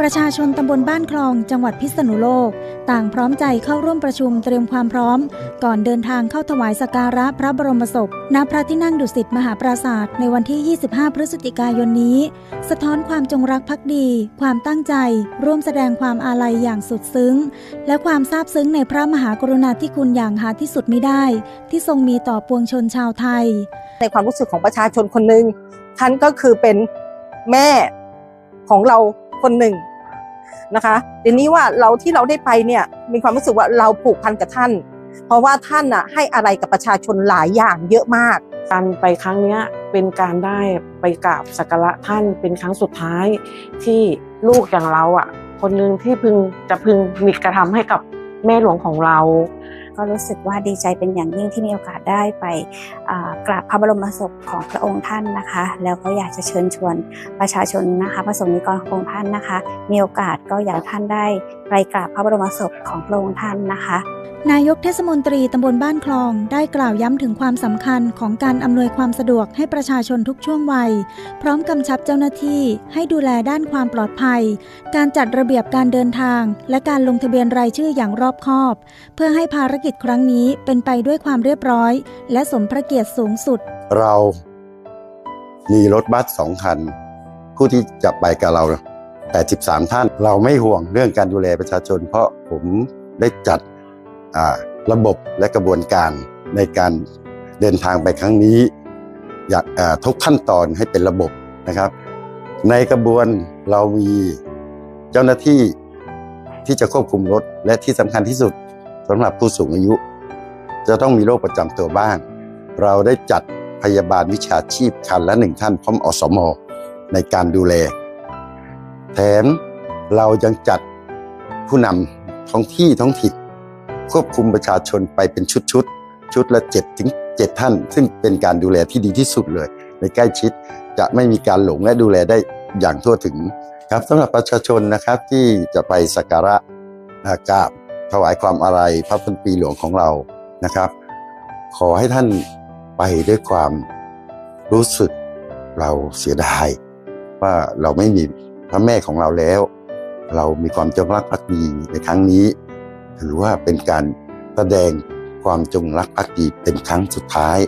ประชาชนตำบลบ้านคลอง จังหวัดพิษณุโลก ต่างพร้อมใจเข้าร่วมประชุมเตรียมความพร้อม ก่อนเดินทางเข้าถวายสักการะพระบรมศพณพระที่นั่งดุสิตมหาปราศาสตร์ในวันที่ 25 พฤศจิกายนนี้ สะท้อนความจงรักภักดี ความตั้งใจ ร่วมแสดงความอาลัยอย่างสุดซึ้ง และความซาบซึ้งในพระมหากรุณาธิคุณอย่างหาที่สุดมิได้ ที่ทรงมีต่อปวงชนชาวไทย ในความรู้สึกของประชาชนคนหนึ่งท่านก็คือเป็นแม่ของเรา คนหนึ่งนะคะทีนี้ว่าเราที่เราได้ไปเนี่ยมีความรู้สึกว่าเราผูกพันกับท่าน เพราะว่าท่านน่ะให้อะไรกับประชาชนหลายอย่างเยอะมาก การไปครั้งเนี้ยเป็นการได้ไปกราบสักการะท่านเป็นครั้งสุดท้ายที่ลูกอย่างเราอะคนหนึ่งที่พึงจะพึงมีกระทำให้กับแม่หลวงของเรา ก็รู้สึกว่าดีใจเป็นอย่างยิ่งที่มีโอกาสได้ไปกราบพระบรมศพของพระองค์ท่านนะคะ แล้วก็อยากจะเชิญชวนประชาชนนะคะ ประสงค์นิกรขององค์ท่านนะคะ มีโอกาสก็อยากท่านได้ไปกราบพระบรมศพของพระองค์ท่านนะคะ นายกเทศมนตรีตำบลบ้านคลอง ได้กล่าวย้ำถึงความสำคัญของการอำนวยความสะดวกให้ประชาชนทุกช่วงวัย พร้อมกำชับเจ้าหน้าที่ให้ดูแลด้านความปลอดภัย การจัดระเบียบการเดินทาง และการลงทะเบียนรายชื่ออย่างรอบคอบ เพื่อให้ภารกิจครั้งนี้เป็นไปด้วยความเรียบร้อย และสมพระเกียรติสูงสุด เรามีรถบัสสองคัน ผู้ที่จะไปกับเรา 83 ท่าน เราไม่ห่วงเรื่องการดูแลประชาชน เพราะผมได้จัดระบบและกระบวนการในการเดินทางไปครั้งนี้ อยากทุกขั้นตอนให้เป็นระบบนะครับ ในกระบวนเรามีเจ้าหน้าที่ที่จะควบคุมรถ และที่สำคัญที่สุดสำหรับผู้สูงอายุ จะต้องมีโรคประจำตัวบ้าง เราได้จัดพยาบาลวิชาชีพคันละหนึ่งท่านพร้อมอสมในการดูแล แถมเรายังจัดผู้นำท้องที่ท้องถิ่นควบคุมประชาชนไปเป็นชุดชุดชุดละ7ถึง7ท่าน ซึ่งเป็นการดูแลที่ดีที่สุดเลย ในใกล้ชิดจะไม่มีการหลงและดูแลได้อย่างทั่วถึงครับสำหรับประชาชนนะครับที่จะไปสักการะกราบถวายความอาลัยพระพันปีหลวงของเรานะครับ ขอให้ท่านไปด้วยความรู้สึกเราเสียดาย ว่าเราไม่มี ระแม่ของเราแล้ว เรามีความจงรักภักดีในครั้งนี้ ถือว่าเป็นการแสดงความจงรักภักดีเป็นครั้งสุดท้าย